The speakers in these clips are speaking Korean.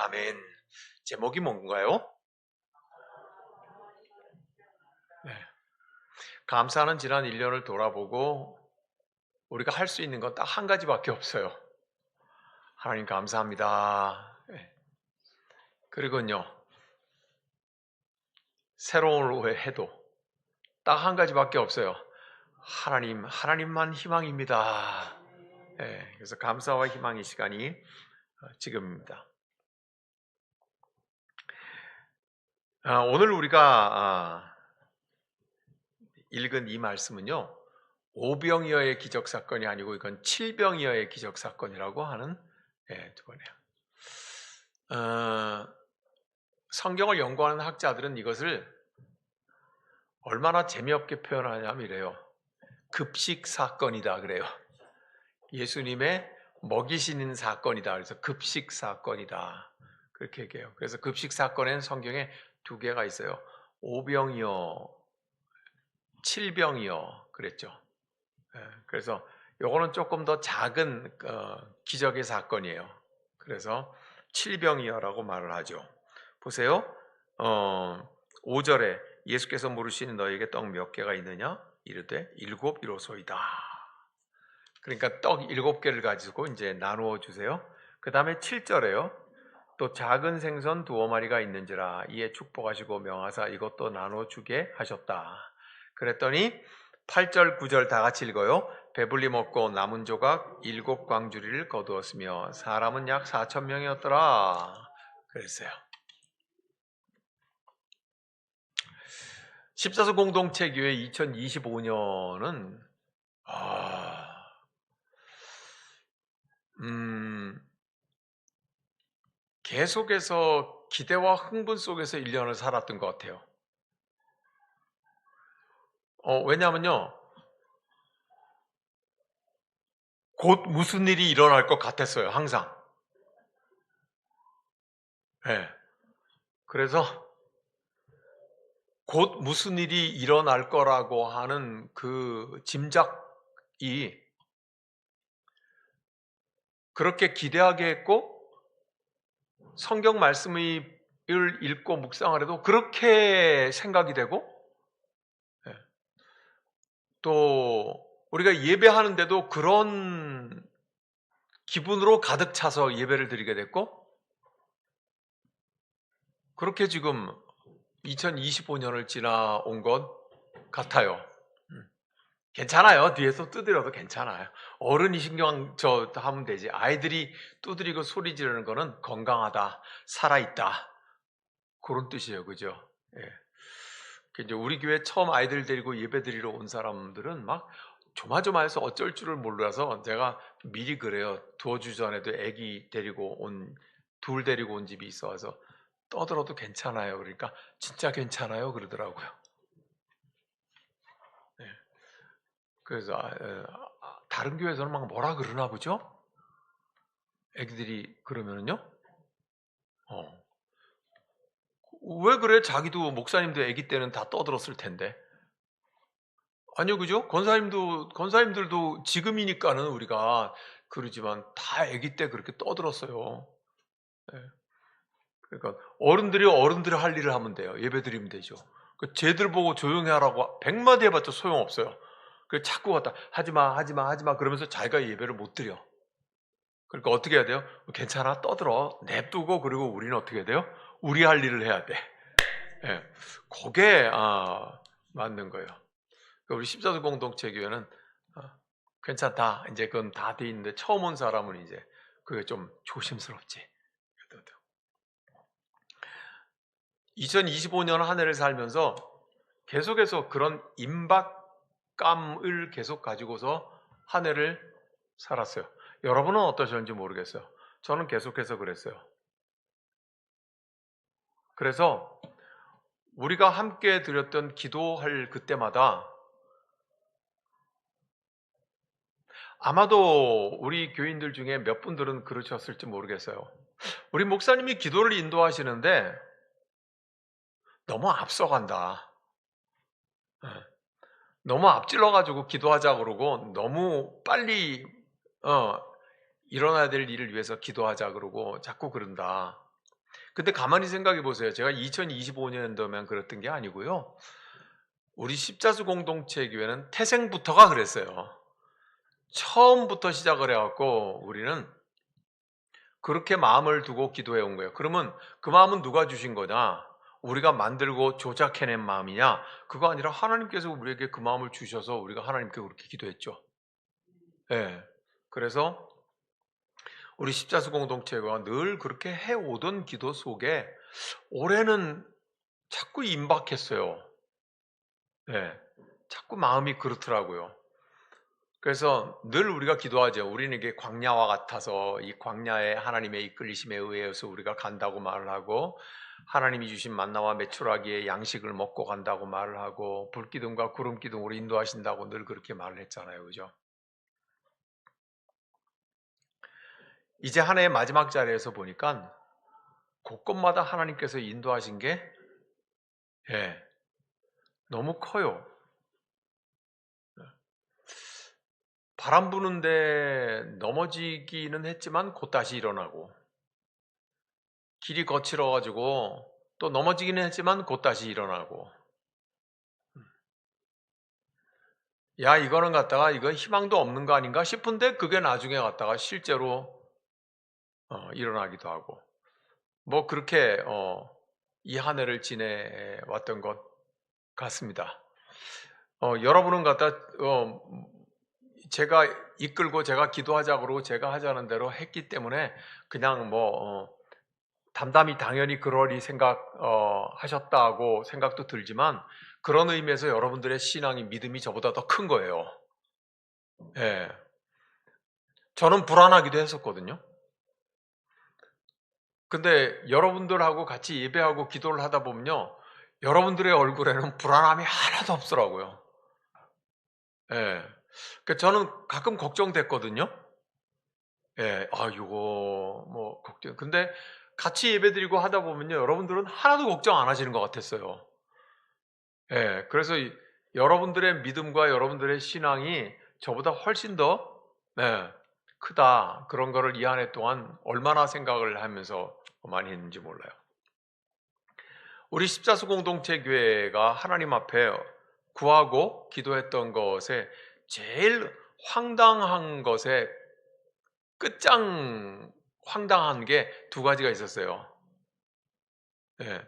아멘. 제목이 뭔가요? 네. 감사는 지난 1년을 돌아보고 우리가 할 수 있는 건 딱 한 가지밖에 없어요. 하나님 감사합니다. 네. 그리고요. 새로운 해도 딱 한 가지밖에 없어요. 하나님, 하나님만 희망입니다. 네, 그래서 감사와 희망의 시간이 어, 지금입니다. 아, 오늘 우리가 아, 읽은 이 말씀은요, 오병이어의 기적 사건이 아니고 이건 칠병이어의 기적 사건이라고 하는 예, 두 번이에요. 어, 성경을 연구하는 학자들은 이것을 얼마나 재미없게 표현하냐면 이래요. 급식 사건이다 그래요. 예수님의 먹이시는 사건이다. 그래서 급식 사건이다. 그렇게 얘기해요. 그래서 급식 사건에는 성경에 두 개가 있어요. 오병이어, 칠병이어 그랬죠. 예, 그래서 요거는 조금 더 작은 어, 기적의 사건이에요. 그래서 칠병이어라고 말을 하죠. 보세요. 어, 5절에 예수께서 물으시는 너에게 떡 몇 개가 있느냐? 이르되 일곱 이로소이다. 그러니까 떡 일곱 개를 가지고 이제 나누어 주세요. 그 다음에 7절에요. 또 작은 생선 두어 마리가 있는지라 이에 축복하시고 명하사 이것도 나눠 주게 하셨다. 그랬더니 8절 9절 다 같이 읽어요. 배불리 먹고 남은 조각 일곱 광주리를 거두었으며 사람은 약 4천 명이었더라. 그랬어요. 십사수 공동체 교회 2025년은 아, 음, 계속해서 기대와 흥분 속에서 1년을 살았던 것 같아요. 어, 왜냐하면요, 곧 무슨 일이 일어날 것 같았어요, 항상. 예. 네. 그래서 곧 무슨 일이 일어날 거라고 하는 그 짐작이 그렇게 기대하게 했고 성경 말씀을 읽고 묵상을 해도 그렇게 생각이 되고 예. 또 우리가 예배하는데도 그런 기분으로 가득 차서 예배를 드리게 됐고 그렇게 지금 2025년을 지나온 것 같아요. 음. 괜찮아요. 뒤에서 두드려도 괜찮아요. 어른이 신경 저 하면 되지. 아이들이 두드리고 소리 지르는 거는 건강하다, 살아있다. 그런 뜻이에요. 그죠? 예. 그 이제 우리 교회 처음 아이들 데리고 예배 드리러 온 사람들은 막 조마조마해서 어쩔 줄을 몰라서 제가 미리 그래요. 두어 주 전에도 아기 데리고 온, 둘 데리고 온 집이 있어서 떠들어도 괜찮아요. 그러니까 진짜 괜찮아요. 그러더라고요. 네. 그래서 아, 아, 다른 교회에서는 막 뭐라 그러나 보죠? 애기들이 그러면은요? 어. 왜 그래? 자기도 목사님도 애기 때는 다 떠들었을 텐데. 아니요, 그죠? 권사님도 권사님들도 지금이니까는 우리가 그러지만 다 애기 때 그렇게 떠들었어요. 네. 그러니까 어른들이 어른들이 할 일을 하면 돼요. 예배 드리면 되죠. 그 쟤들 보고 조용히 하라고 백마디 해봤자 소용없어요. 그 자꾸 갖다 하지마 하지마 하지마 그러면서 자기가 예배를 못 드려. 그러니까 어떻게 해야 돼요? 괜찮아 떠들어 냅두고 그리고 우리는 어떻게 해야 돼요? 우리 할 일을 해야 돼. 예, 네. 그게 아, 맞는 거예요. 그러니까 우리 십자수 공동체 교회는 아, 괜찮다. 이제 그건 다 돼 있는데 처음 온 사람은 이제 그게 좀 조심스럽지. 2025년 한 해를 살면서 계속해서 그런 임박 감을 계속 가지고서 한 해를 살았어요. 여러분은 어떠셨는지 모르겠어요. 저는 계속해서 그랬어요. 그래서 우리가 함께 드렸던 기도할 그때마다 아마도 우리 교인들 중에 몇 분들은 그러셨을지 모르겠어요. 우리 목사님이 기도를 인도하시는데 너무 앞서간다. 예. 너무 앞질러가지고 기도하자 그러고 너무 빨리 어, 일어나야 될 일을 위해서 기도하자 그러고 자꾸 그런다. 근데 가만히 생각해 보세요. 제가 2025년도면 그랬던 게 아니고요. 우리 십자수 공동체 교회는 태생부터가 그랬어요. 처음부터 시작을 해갖고 우리는 그렇게 마음을 두고 기도해 온 거예요. 그러면 그 마음은 누가 주신 거냐? 우리가 만들고 조작해낸 마음이냐? 그거 아니라 하나님께서 우리에게 그 마음을 주셔서 우리가 하나님께 그렇게 기도했죠. 예. 네. 그래서 우리 십자수 공동체가 늘 그렇게 해오던 기도 속에 올해는 자꾸 임박했어요. 예. 네. 자꾸 마음이 그렇더라고요. 그래서 늘 우리가 기도하죠. 우리는 이게 광야와 같아서 이 광야에 하나님의 이끌리심에 의해서 우리가 간다고 말을 하고 하나님이 주신 만나와 메추라기의 양식을 먹고 간다고 말을 하고 불기둥과 구름기둥으로 인도하신다고 늘 그렇게 말을 했잖아요. 그죠? 이제 한 해의 마지막 자리에서 보니까 곳곳마다 하나님께서 인도하신 게 예, 너무 커요. 바람 부는데 넘어지기는 했지만 곧 다시 일어나고 길이 거칠어 가지고 또 넘어지기는 했지만 곧 다시 일어나고. 야 이거는 갖다가 이거 희망도 없는 거 아닌가 싶은데 그게 나중에 갔다가 실제로 어, 일어나기도 하고. 뭐 그렇게 어, 이 한 해를 지내왔던 것 같습니다. 어, 여러분은 갖다 어, 제가 이끌고 제가 기도하자 그러고 제가 하자는 대로 했기 때문에 그냥 뭐 어, 담담히 당연히 그러리 생각하셨다고 어, 생각도 들지만 그런 의미에서 여러분들의 신앙이 믿음이 저보다 더 큰 거예요. 예. 저는 불안하기도 했었거든요. 근데 여러분들하고 같이 예배하고 기도를 하다 보면요. 여러분들의 얼굴에는 불안함이 하나도 없더라고요. 예. 그 저는 가끔 걱정됐거든요. 예, 아, 이거 뭐 걱정. 근데 같이 예배드리고 하다 보면요, 여러분들은 하나도 걱정 안 하시는 것 같았어요. 예, 그래서 여러분들의 믿음과 여러분들의 신앙이 저보다 훨씬 더 네, 크다. 그런 거를 이 한 해 동안 얼마나 생각을 하면서 많이 했는지 몰라요. 우리 십자수 공동체 교회가 하나님 앞에 구하고 기도했던 것에 제일 황당한 것에 끝장 황당한 게 두 가지가 있었어요. 네.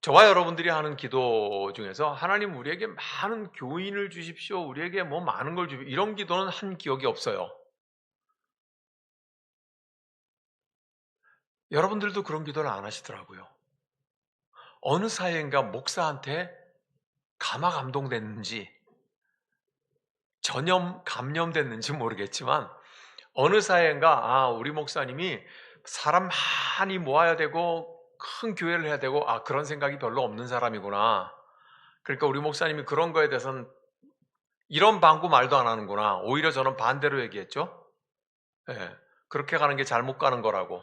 저와 여러분들이 하는 기도 중에서 하나님 우리에게 많은 교인을 주십시오. 우리에게 뭐 많은 걸 주십시오. 이런 기도는 한 기억이 없어요. 여러분들도 그런 기도를 안 하시더라고요. 어느 사이인가 목사한테 감화 감동됐는지 전염 감염됐는지 모르겠지만 어느 사이인가 아 우리 목사님이 사람 많이 모아야 되고 큰 교회를 해야 되고 아 그런 생각이 별로 없는 사람이구나. 그러니까 우리 목사님이 그런 거에 대해서는 이런 방구 말도 안 하는구나. 오히려 저는 반대로 얘기했죠. 네, 그렇게 가는 게 잘못 가는 거라고.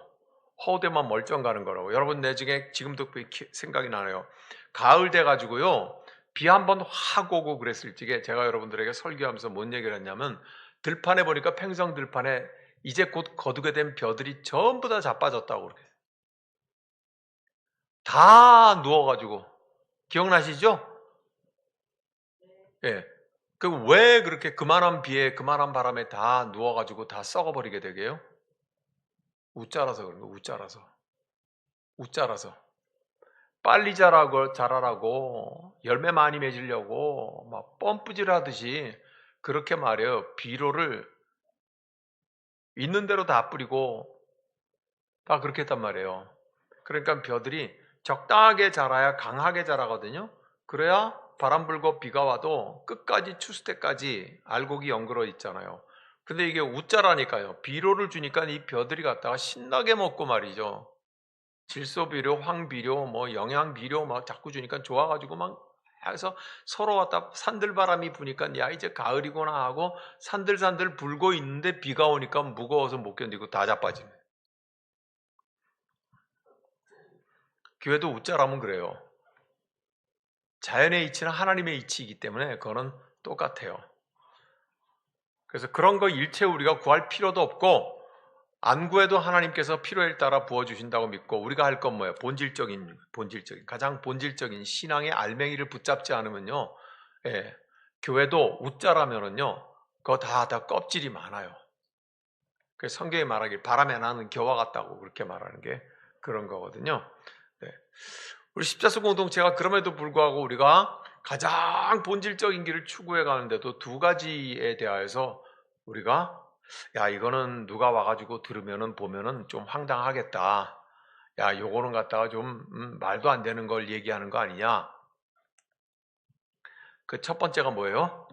허우대만 멀쩡 가는 거라고. 여러분 내 중에 지금도 그 생각이 나네요. 가을 돼 가지고요. 비 한 번 확 오고 그랬을 적에 제가 여러분들에게 설교하면서 뭔 얘기를 했냐면 들판에 보니까 팽성 들판에 이제 곧 거두게 된 벼들이 전부 다 자빠졌다고 그렇게. 다 누워가지고 기억나시죠? 예. 그 왜 그렇게 그만한 비에 그만한 바람에 다 누워가지고 다 썩어버리게 되게요? 우짜라서 그런 거 우짜라서 우짜라서 빨리 자라고 자라라고 열매 많이 맺으려고 막 펌프질 하듯이 그렇게 말해요 비료를 있는 대로 다 뿌리고 다 그렇게 했단 말이에요. 그러니까 벼들이 적당하게 자라야 강하게 자라거든요. 그래야 바람 불고 비가 와도 끝까지 추수 때까지 알곡이 연그러 있잖아요. 근데 이게 우짜라니까요. 비료를 주니까 이 벼들이 갖다가 신나게 먹고 말이죠. 질소 비료, 황 비료, 뭐 영양 비료 막 자꾸 주니까 좋아가지고 막 해서 서로 왔다 산들바람이 부니까 야 이제 가을이구나 하고 산들산들 불고 있는데 비가 오니까 무거워서 못 견디고 다 자빠지네. 교회도 우짜라면 그래요. 자연의 이치는 하나님의 이치이기 때문에 그거는 똑같아요. 그래서 그런 거 일체 우리가 구할 필요도 없고 안 구해도 하나님께서 필요에 따라 부어 주신다고 믿고 우리가 할 건 뭐예요? 본질적인 본질적인 가장 본질적인 신앙의 알맹이를 붙잡지 않으면요. 예, 교회도 웃자라면은요. 그거 다 다 껍질이 많아요. 그 성경이 말하길 바람에 나는 겨와 같다고 그렇게 말하는 게 그런 거거든요. 네. 우리 십자수 공동체가 그럼에도 불구하고 우리가 가장 본질적인 길을 추구해 가는데도 두 가지에 대하여서 우리가 야 이거는 누가 와가지고 들으면은 보면은 좀 황당하겠다. 야 요거는 갖다가 좀 음, 말도 안 되는 걸 얘기하는 거 아니냐. 그 첫 번째가 뭐예요?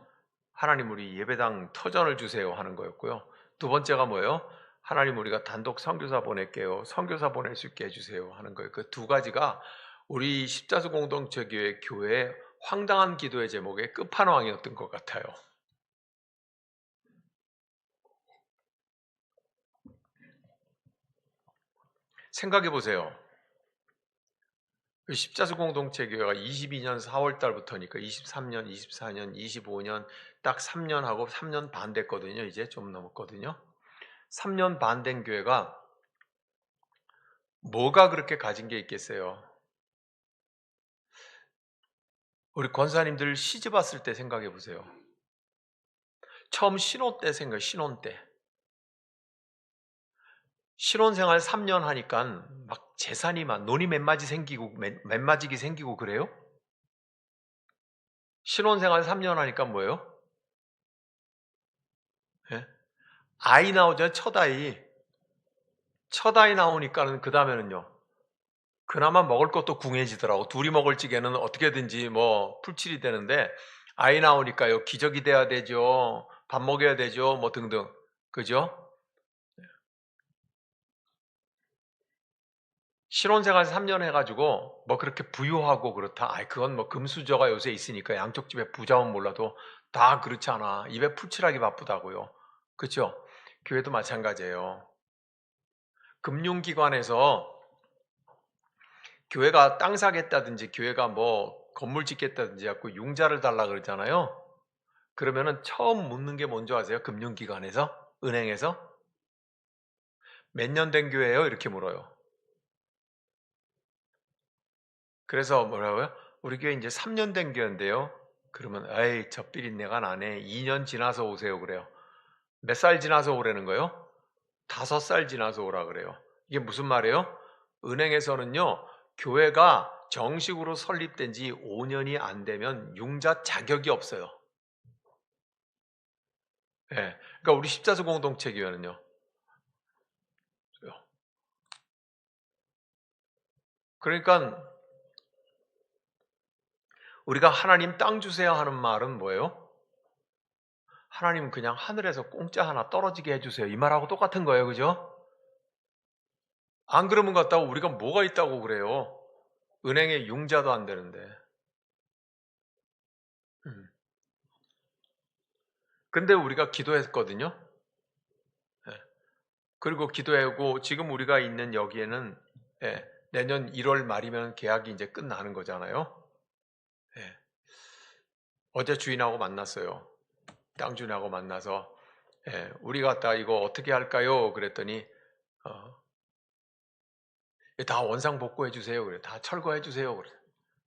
하나님 우리 예배당 터전을 주세요 하는 거였고요. 두 번째가 뭐예요? 하나님 우리가 단독 선교사 보낼게요. 선교사 보낼 수 있게 해주세요 하는 거예요. 그 두 가지가 우리 십자수 공동체 교회 교회의 황당한 기도의 제목의 끝판왕이었던 것 같아요. 생각해 보세요. 그 십자수 공동체 교회가 22년 4월 달부터니까 23년, 24년, 25년 딱 3년 하고 3년 반 됐거든요. 이제 좀 넘었거든요. 3년 반 된 교회가 뭐가 그렇게 가진 게 있겠어요? 우리 권사님들 시집 왔을 때 생각해 보세요. 처음 신혼 때 생각, 신혼 때. 신혼생활 3년 하니까 막 재산이 막 논이 몇 마디 생기고 마디기 생기고 그래요? 신혼생활 3년 하니까 뭐예요? 예? 아이 나오죠 첫 아이 첫 아이 나오니까는 그 다음에는요 그나마 먹을 것도 궁해지더라고 둘이 먹을 찌개는 어떻게든지 뭐 풀칠이 되는데 아이 나오니까요 기적이 돼야 되죠 밥 먹여야 되죠 뭐 등등 그죠? 신혼생활 3년 해가지고 뭐 그렇게 부유하고 그렇다. 아이 그건 뭐 금수저가 요새 있으니까 양쪽 집에 부자면 몰라도 다 그렇지 않아. 입에 풀칠하기 바쁘다고요. 그렇죠? 교회도 마찬가지예요. 금융기관에서 교회가 땅 사겠다든지 교회가 뭐 건물 짓겠다든지 하고 융자를 달라 그러잖아요. 그러면은 처음 묻는 게 뭔지 아세요? 금융기관에서? 은행에서? 몇 년 된 교회예요? 이렇게 물어요. 그래서 뭐라고요? 우리 교회 이제 3년 된 교회인데요. 그러면 에이 저 삐린내가 나네. 2년 지나서 오세요 그래요. 몇 살 지나서 오라는 거예요? 다섯 살 지나서 오라 그래요. 이게 무슨 말이에요? 은행에서는요. 교회가 정식으로 설립된 지 5년이 안 되면 융자 자격이 없어요. 예. 네, 그러니까 우리 십자수 공동체 교회는요. 그러니까 우리가 하나님 땅 주세요 하는 말은 뭐예요? 하나님 그냥 하늘에서 공짜 하나 떨어지게 해주세요. 이 말하고 똑같은 거예요. 그죠? 안 그러면 같다고 우리가 뭐가 있다고 그래요? 은행에 융자도 안 되는데. 음. 근데 우리가 기도했거든요. 네. 그리고 기도하고 지금 우리가 있는 여기에는 네. 내년 1월 말이면 계약이 이제 끝나는 거잖아요. 네. 어제 주인하고 만났어요. 땅 주인하고 만나서 예, 우리 가다 이거 어떻게 할까요? 그랬더니 어, 다 원상 복구해 주세요. 그래, 다 철거해 주세요. 그래,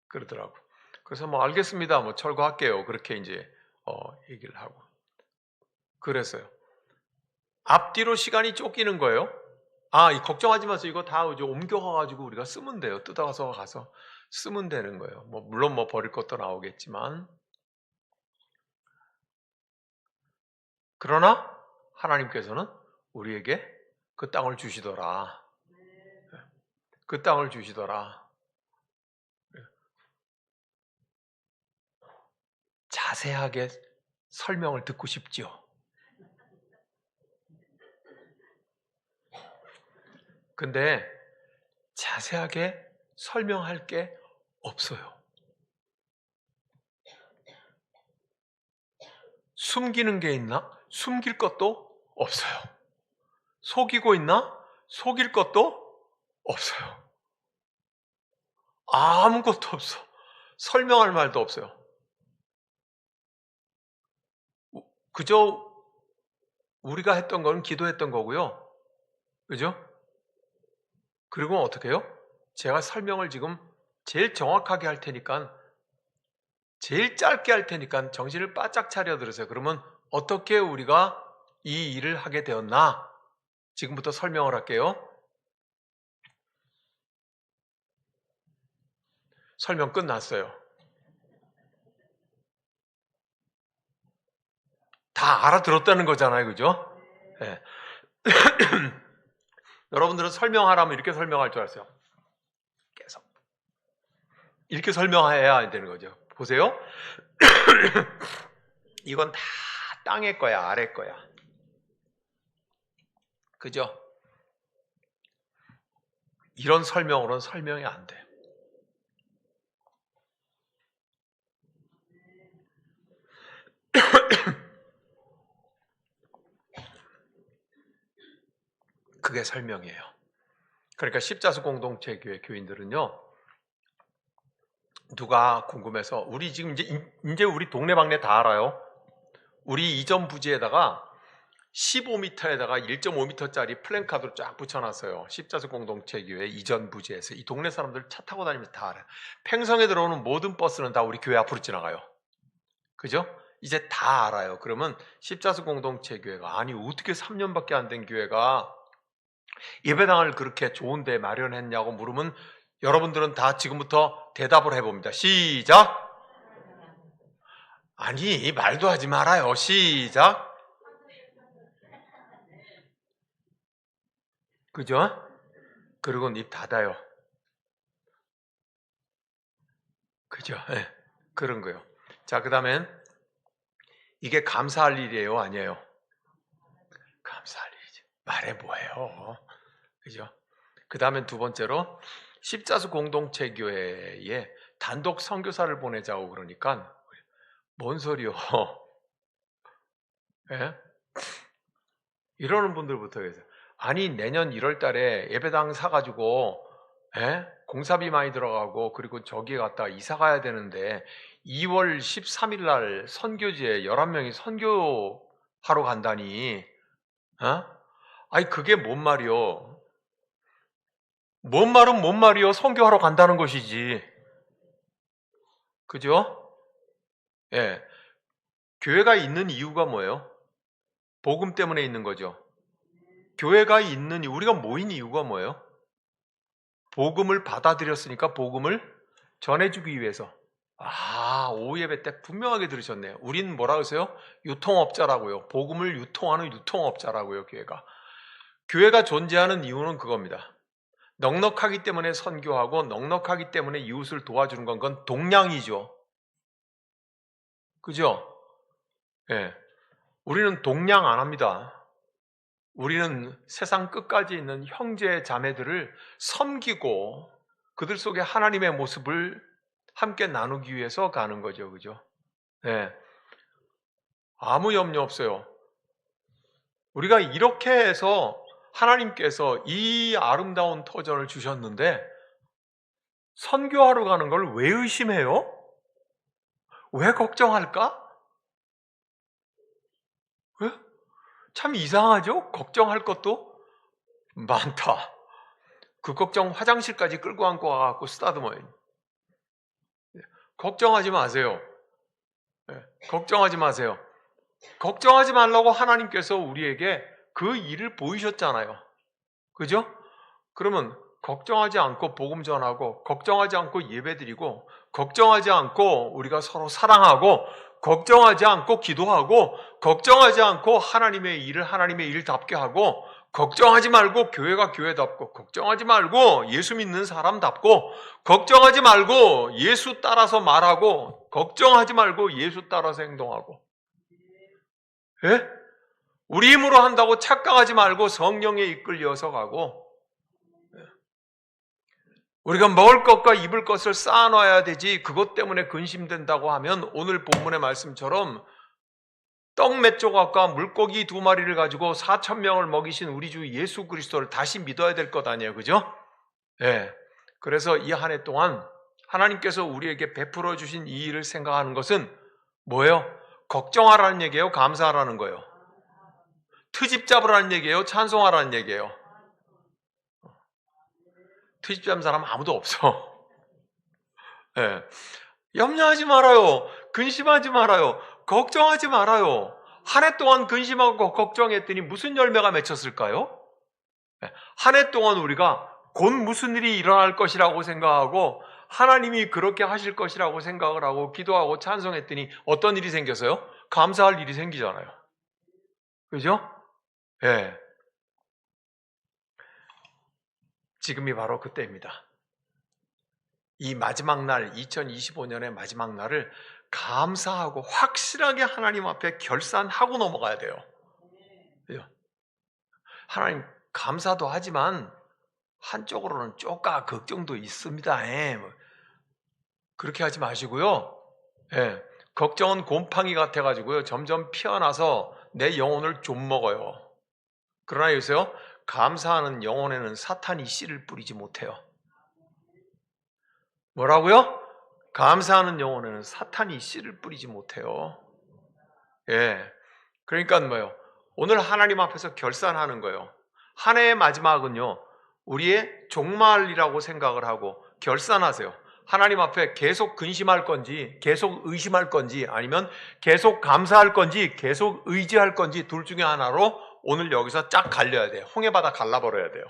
그러더라고. 그래서 뭐 알겠습니다. 뭐 철거할게요. 그렇게 이제 어, 얘기를 하고 그랬어요. 앞뒤로 시간이 쫓기는 거예요. 아, 걱정하지 마세요. 이거 다 이제 옮겨가가지고 우리가 쓰면 돼요. 뜯어가서 가서 쓰면 되는 거예요. 뭐 물론 뭐 버릴 것도 나오겠지만 그러나 하나님께서는 우리에게 그 땅을 주시더라. 그 땅을 주시더라. 자세하게 설명을 듣고 싶지요. 근데 자세하게 설명할 게 없어요. 숨기는 게 있나? 숨길 것도 없어요. 속이고 있나? 속일 것도 없어요. 아무것도 없어. 설명할 말도 없어요. 그저 우리가 했던 건 기도했던 거고요. 그죠? 그리고 어떻게 해요? 제가 설명을 지금 제일 정확하게 할 테니까 제일 짧게 할 테니까 정신을 바짝 차려 들으세요. 그러면 어떻게 우리가 이 일을 하게 되었나? 지금부터 설명을 할게요. 설명 끝났어요. 다 알아들었다는 거잖아요. 그죠? 예. 여러분들은 설명하라면 이렇게 설명할 줄 알았어요. 이렇게 설명해야 되는 거죠. 보세요. 이건 다 땅의 거야, 아래 거야. 그죠? 이런 설명으로는 설명이 안 돼. 그게 설명이에요. 그러니까 십자수 공동체 교회 교인들은요. 누가 궁금해서 우리 지금 이제 이제 우리 동네방네 다 알아요. 우리 이전 부지에다가 15m에다가 1.5m짜리 플랜카드로 쫙 붙여놨어요. 십자수 공동체 교회 이전 부지에서 이 동네 사람들 차 타고 다니면서 다 알아요. 팽성에 들어오는 모든 버스는 다 우리 교회 앞으로 지나가요. 그죠? 이제 다 알아요. 그러면 십자수 공동체 교회가 아니 어떻게 3년밖에 안 된 교회가 예배당을 그렇게 좋은 데 마련했냐고 물으면 여러분들은 다 지금부터 대답을 해봅니다. 시작. 아니 말도 하지 말아요. 시작. 그죠? 그리고 입 닫아요. 그죠? 네, 그런 거요. 자, 그 다음엔 이게 감사할 일이에요? 아니에요? 감사할 일이죠. 말해 뭐예요? 그죠? 그 다음엔 두 번째로 십자수 공동체 교회에 단독 선교사를 보내자고 그러니까 뭔 소리요? 예? 이러는 분들부터 계세요. 아니 내년 1월 달에 예배당 사가지고 예? 공사비 많이 들어가고 그리고 저기에 갔다가 이사 가야 되는데 2월 13일 날 선교지에 11명이 선교하러 간다니 어? 아니 그게 뭔 말이요? 뭔 말은 뭔 말이요? 선교하러 간다는 것이지. 그죠? 예. 교회가 있는 이유가 뭐예요? 복음 때문에 있는 거죠. 교회가 있는 이유, 우리가 모인 이유가 뭐예요? 복음을 받아들였으니까 복음을 전해주기 위해서. 아, 오예배 때 분명하게 들으셨네요. 우린 뭐라 그러세요? 유통업자라고요. 복음을 유통하는 유통업자라고요, 교회가. 교회가 존재하는 이유는 그겁니다. 넉넉하기 때문에 선교하고 넉넉하기 때문에 이웃을 도와주는 건 그건 동량이죠. 그죠? 예. 우리는 동량 안 합니다. 우리는 세상 끝까지 있는 형제 자매들을 섬기고 그들 속에 하나님의 모습을 함께 나누기 위해서 가는 거죠. 그죠? 예. 아무 염려 없어요. 우리가 이렇게 해서 하나님께서 이 아름다운 터전을 주셨는데 선교하러 가는 걸 왜 의심해요? 왜 걱정할까? 왜? 참 이상하죠? 걱정할 것도 많다. 그 걱정 화장실까지 끌고 안고 와갖고 쓰다듬어요. 걱정하지 마세요. 네, 걱정하지 마세요. 걱정하지 말라고 하나님께서 우리에게 그 일을 보이셨잖아요. 그죠? 그러면 걱정하지 않고 복음 전하고 걱정하지 않고 예배드리고 걱정하지 않고 우리가 서로 사랑하고 걱정하지 않고 기도하고 걱정하지 않고 하나님의 일을 하나님의 일답게 하고 걱정하지 말고 교회가 교회답고 걱정하지 말고 예수 믿는 사람답고 걱정하지 말고 예수 따라서 말하고 걱정하지 말고 예수 따라서 행동하고 예? 우리 힘으로 한다고 착각하지 말고 성령에 이끌려서 가고 우리가 먹을 것과 입을 것을 쌓아놔야 되지 그것 때문에 근심된다고 하면 오늘 본문의 말씀처럼 떡 몇 조각과 물고기 두 마리를 가지고 4천 명을 먹이신 우리 주 예수 그리스도를 다시 믿어야 될 것 아니에요. 그죠? 예. 그래서 이 한 해 동안 하나님께서 우리에게 베풀어 주신 이 일을 생각하는 것은 뭐예요? 걱정하라는 얘기예요? 감사하라는 거예요? 트집 잡으라는 얘기예요? 찬송하라는 얘기예요? 트집 잡는 사람 아무도 없어. 예. 염려하지 말아요. 근심하지 말아요. 걱정하지 말아요. 한 해 동안 근심하고 걱정했더니 무슨 열매가 맺혔을까요? 예. 한해 동안 우리가 곧 무슨 일이 일어날 것이라고 생각하고 하나님이 그렇게 하실 것이라고 생각을 하고 기도하고 찬송했더니 어떤 일이 생겼어요? 감사할 일이 생기잖아요. 그죠? 예. 지금이 바로 그때입니다. 이 마지막 날, 2025년의 마지막 날을 감사하고 확실하게 하나님 앞에 결산하고 넘어가야 돼요. 하나님, 감사도 하지만 한쪽으로는 쪼까 걱정도 있습니다. 예. 뭐 그렇게 하지 마시고요. 예. 걱정은 곰팡이 같아가지고요. 점점 피어나서 내 영혼을 좀 먹어요. 그러나 여기서요. 감사하는 영혼에는 사탄이 씨를 뿌리지 못해요. 뭐라고요? 감사하는 영혼에는 사탄이 씨를 뿌리지 못해요. 예. 그러니까 뭐요? 오늘 하나님 앞에서 결산하는 거예요. 한 해의 마지막은요. 우리의 종말이라고 생각을 하고 결산하세요. 하나님 앞에 계속 근심할 건지, 계속 의심할 건지, 아니면 계속 감사할 건지, 계속 의지할 건지 둘 중에 하나로 오늘 여기서 쫙 갈려야 돼요. 홍해바다 갈라버려야 돼요.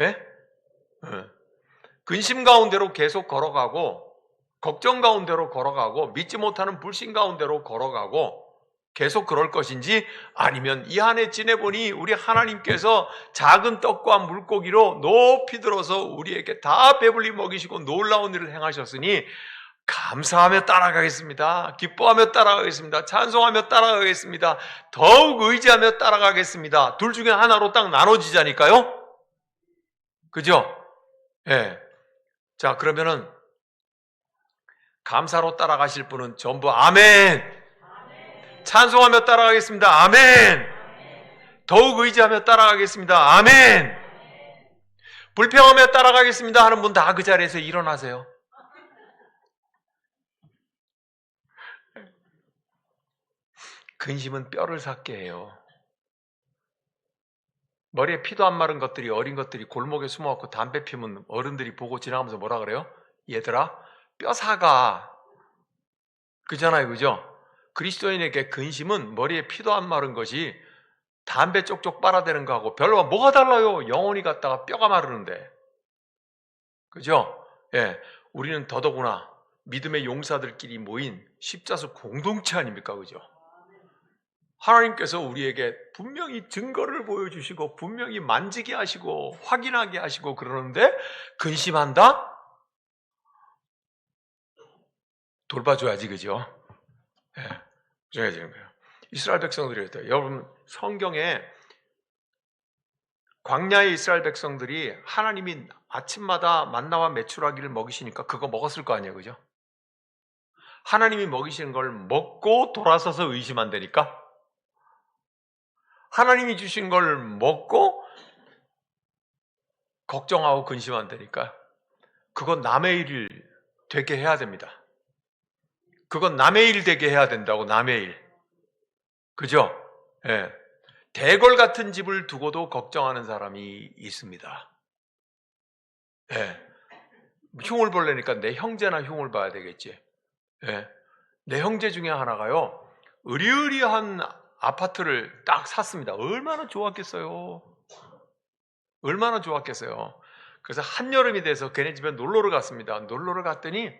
예? 예. 근심 가운데로 계속 걸어가고, 걱정 가운데로 걸어가고, 믿지 못하는 불신 가운데로 걸어가고, 계속 그럴 것인지 아니면 이한해 지내보니 우리 하나님께서 작은 떡과 물고기로 높이 들어서 우리에게 다 배불리 먹이시고 놀라운 일을 행하셨으니 감사하며 따라가겠습니다. 기뻐하며 따라가겠습니다. 찬송하며 따라가겠습니다. 더욱 의지하며 따라가겠습니다. 둘 중에 하나로 딱 나눠지자니까요. 그죠? 예. 네. 자, 그러면은 감사로 따라가실 분은 전부 아멘. 찬송하며 따라가겠습니다. 아멘. 더욱 의지하며 따라가겠습니다. 아멘. 불평하며 따라가겠습니다 하는 분 다 그 자리에서 일어나세요. 근심은 뼈를 삭게 해요. 머리에 피도 안 마른 것들이 어린 것들이 골목에 숨어갖고 담배 피면 어른들이 보고 지나가면서 뭐라 그래요? 얘들아 뼈 사가 그잖아요 그죠? 그리스도인에게 근심은 머리에 피도 안 마른 것이 담배 쪽쪽 빨아대는 거하고 별로 뭐가 달라요? 영혼이 갔다가 뼈가 마르는데 그죠? 예, 우리는 더더구나 믿음의 용사들끼리 모인 십자수 공동체 아닙니까 그죠? 하나님께서 우리에게 분명히 증거를 보여주시고 분명히 만지게 하시고 확인하게 하시고 그러는데 근심한다? 돌봐줘야지 그죠? 예, 줘야지 거예요. 이스라엘 백성들이었대요. 여러분 성경에 광야의 이스라엘 백성들이 하나님이 아침마다 만나와 메추라기를 먹이시니까 그거 먹었을 거 아니에요, 그죠? 하나님이 먹이시는 걸 먹고 돌아서서 의심한다니까? 하나님이 주신 걸 먹고 걱정하고 근심한다니까. 그건 남의 일을 되게 해야 됩니다. 그건 남의 일 되게 해야 된다고, 남의 일. 그죠? 예. 대궐 같은 집을 두고도 걱정하는 사람이 있습니다. 예. 흉을 볼래니까 내 형제나 흉을 봐야 되겠지. 예. 내 형제 중에 하나가요, 의리의리한 아파트를 딱 샀습니다. 얼마나 좋았겠어요. 얼마나 좋았겠어요. 그래서 한여름이 돼서 걔네 집에 놀러를 갔습니다. 놀러를 갔더니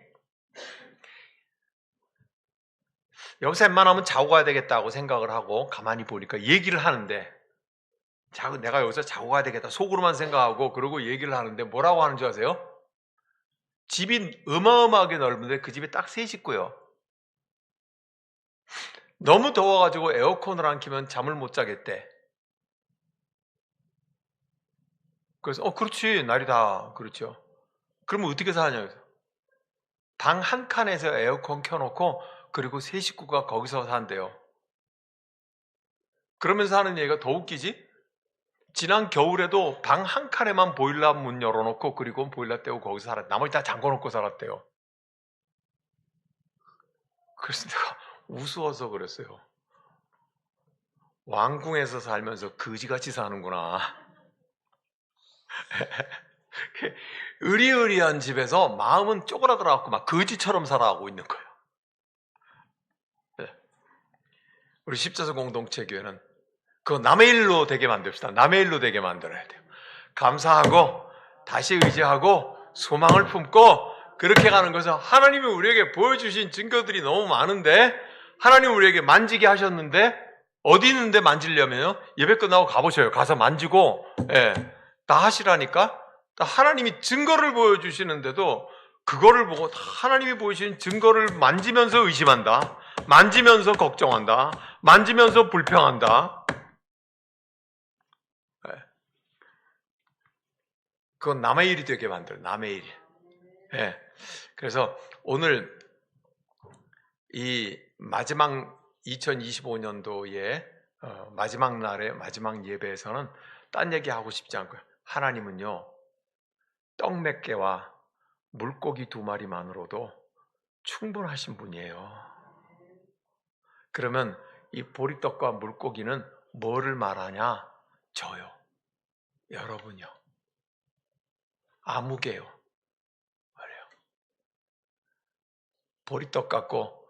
여기서 웬만하면 자고 가야 되겠다고 생각을 하고 가만히 보니까 얘기를 하는데 자고 내가 여기서 자고 가야 되겠다 속으로만 생각하고 그러고 얘기를 하는데 뭐라고 하는 줄 아세요? 집이 어마어마하게 넓은데 그 집에 딱 세 식구요. 너무 더워가지고 에어컨을 안 키면 잠을 못 자겠대. 그래서 어 그렇지 날이 다 그렇죠. 그러면 어떻게 사냐? 방 한 칸에서 에어컨 켜놓고 그리고 세 식구가 거기서 산대요. 그러면서 하는 얘기가 더 웃기지? 지난 겨울에도 방 한 칸에만 보일러 문 열어놓고 그리고 보일러 떼고 거기서 살았. 나머지 다 잠궈놓고 살았대요. 그래서 내가 우스워서 그랬어요. 왕궁에서 살면서 거지같이 사는구나. 의리의리한 집에서 마음은 쪼그라들어갖고 막 거지처럼 살아가고 있는 거예요. 네. 우리 십자수 공동체 교회는 그 남의 일로 되게 만듭시다. 남의 일로 되게 만들어야 돼요. 감사하고 다시 의지하고 소망을 품고 그렇게 가는 것은 하나님이 우리에게 보여주신 증거들이 너무 많은데 하나님 우리에게 만지게 하셨는데 어디 있는데 만지려면요 예배 끝나고 가보셔요. 가서 만지고 예, 다 하시라니까 다 하나님이 증거를 보여주시는데도 그거를 보고 다 하나님이 보여주신 증거를 만지면서 의심한다. 만지면서 걱정한다. 만지면서 불평한다. 예. 그건 남의 일이 되게 만들어. 남의 일. 예. 그래서 오늘 이 마지막 2025년도의 어, 마지막 날의 마지막 예배에서는 딴 얘기 하고 싶지 않고요. 하나님은요 떡 몇 개와 물고기 두 마리만으로도 충분하신 분이에요. 그러면 이 보리떡과 물고기는 뭐를 말하냐? 저요. 여러분요. 아무개요. 말이에요. 보리떡 같고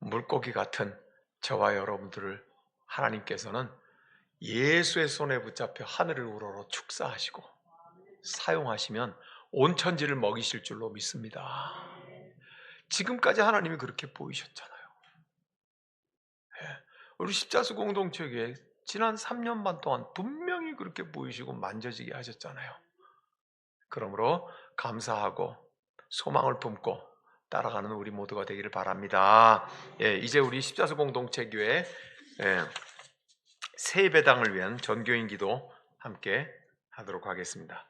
물고기 같은 저와 여러분들을 하나님께서는 예수의 손에 붙잡혀 하늘을 우러러 축사하시고 사용하시면 온 천지를 먹이실 줄로 믿습니다. 지금까지 하나님이 그렇게 보이셨잖아요. 예, 우리 십자수 공동체에 지난 3년 반 동안 분명히 그렇게 보이시고 만져지게 하셨잖아요. 그러므로 감사하고 소망을 품고 따라가는 우리 모두가 되기를 바랍니다. 예, 이제 우리 십자수 공동체 교회 예, 새 배당을 위한 전교인 기도 함께 하도록 하겠습니다.